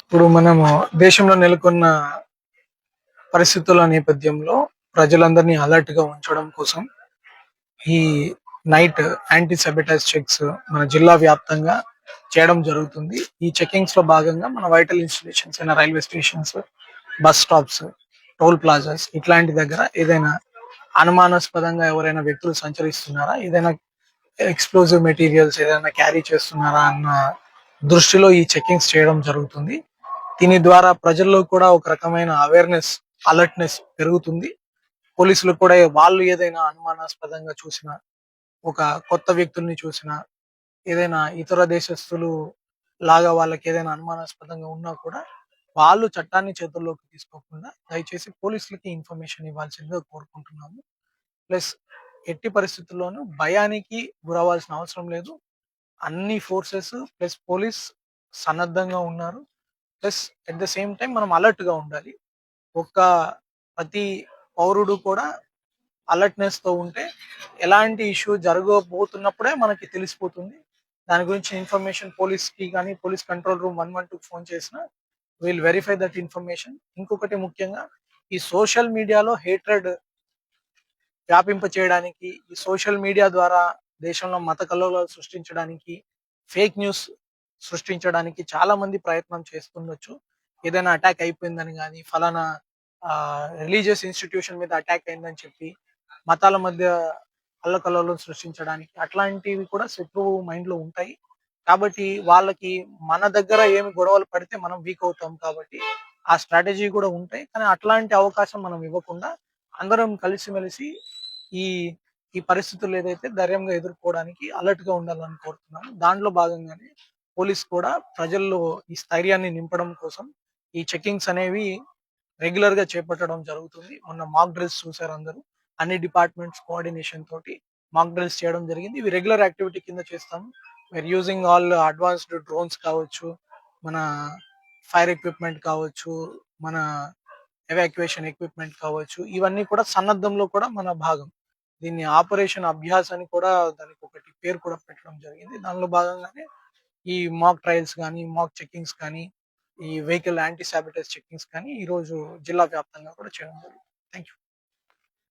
ఇప్పుడు మనము దేశంలో నెలకొన్న పరిస్థితుల నేపథ్యంలో ప్రజలందరినీ అలర్ట్గా ఉంచడం కోసం ఈ నైట్ యాంటీ సెబిటైజ్ చెక్స్ మన జిల్లా వ్యాప్తంగా చేయడం జరుగుతుంది. ఈ చెకింగ్స్లో భాగంగా మన వైటల్ ఇన్స్టిట్యూషన్స్ అయిన railway stations bus stops toll plazas ఇట్లాంటి దగ్గర ఏదైనా అనుమానాస్పదంగా ఎవరైనా వ్యక్తులు సంచరిస్తున్నారా? ఏదైనా ఎక్స్ప్లోజివ్ మెటీరియల్స్ ఏదైనా క్యారీ చేస్తున్నారా అన్న దృష్టిలో ఈ చెకింగ్స్ చేయడం జరుగుతుంది. దీని ద్వారా ప్రజల్లో కూడా ఒక రకమైన అవేర్నెస్ అలర్ట్నెస్ పెరుగుతుంది. పోలీసులు కూడా వాళ్ళు ఏదైనా అనుమానాస్పదంగా చూసిన ఒక కొత్త వ్యక్తుల్ని చూసిన ఏదైనా ఇతర దేశస్తులు లాగా వాళ్ళకి ఏదైనా అనుమానాస్పదంగా ఉన్నా కూడా వాళ్ళు చట్టాన్ని చేతుల్లోకి తీసుకోకుండా దయచేసి పోలీసులకి ఇన్ఫర్మేషన్ ఇవ్వాల్సిందిగా కోరుకుంటున్నాము. ప్లస్ ఎట్టి పరిస్థితుల్లోనూ భయానికి గురవ్వాల్సిన అవసరం లేదు. అన్ని ఫోర్సెస్ ప్లస్ పోలీస్ సన్నద్ధంగా ఉన్నారు. Plus at the same time మనం అలర్ట్గా ఉండాలి. ఒక్క ప్రతి పౌరుడు కూడా అలర్ట్నెస్తో ఉంటే ఎలాంటి ఇష్యూ జరగబోతున్నప్పుడే మనకి తెలిసిపోతుంది. దాని గురించి ఇన్ఫర్మేషన్ పోలీస్కి కానీ police control room one one టూకి ఫోన్ చేసిన వీల్ వెరిఫై దట్ ఇన్ఫర్మేషన్. ఇంకొకటి ముఖ్యంగా ఈ సోషల్ మీడియాలో హేట్రెడ్ వ్యాపింప చేయడానికి ఈ సోషల్ మీడియా ద్వారా దేశంలో మత కలవలు సృష్టించడానికి ఫేక్ న్యూస్ సృష్టించడానికి చాలా మంది ప్రయత్నం చేస్తుండొచ్చు. ఏదైనా అటాక్ అయిపోయిందని కానీ ఫలానా రిలీజియస్ ఇన్స్టిట్యూషన్ మీద అటాక్ అయిందని చెప్పి మతాల మధ్య అల్లకల్లోలం సృష్టించడానికి అట్లాంటివి కూడా శత్రువు మైండ్లో ఉంటాయి. కాబట్టి వాళ్ళకి మన దగ్గర ఏమి గొడవలు పడితే మనం వీక్ అవుతాం కాబట్టి ఆ స్ట్రాటజీ కూడా ఉంటాయి. కానీ అట్లాంటి అవకాశం మనం ఇవ్వకుండా అందరం కలిసిమెలిసి ఈ ఈ పరిస్థితులు ఏదైతే ధైర్యంగా ఎదుర్కోవడానికి అలర్ట్గా ఉండాలని కోరుతున్నాను దాంట్లో భాగంగానే పోలీస్ కూడా ప్రజల్లో ఈ స్థైర్యాన్ని నింపడం కోసం ఈ చెకింగ్స్ అనేవి రెగ్యులర్గా చేపట్టడం జరుగుతుంది. మొన్న మాక్ డ్రిల్స్ చూసారు అందరూ. అన్ని డిపార్ట్మెంట్స్ కోఆర్డినేషన్ తోటి మాక్ డ్రిల్స్ చేయడం జరిగింది. ఇవి రెగ్యులర్ యాక్టివిటీ కింద చేస్తాము. We are using all advanced drones కావచ్చు మన ఫైర్ ఎక్విప్మెంట్ కావచ్చు మన ఎవాక్యుయేషన్ ఎక్విప్మెంట్ కావచ్చు ఇవన్నీ కూడా సన్నద్ధంలో కూడా మన భాగం. దీన్ని ఆపరేషన్ అభ్యాస్ అని కూడా దానికి ఒకటి పేరు కూడా పెట్టడం జరిగింది. దానిలో భాగంగానే ఈ మాక్ ట్రయల్స్ కానీ మాక్ చెక్కింగ్స్ కానీ ఈ వెహికల్ యాంటీ సాబిటైజ్ చెకింగ్స్ కానీ ఈ రోజు జిల్లా వ్యాప్తంగా కూడా చేయడం జరిగింది. Thank you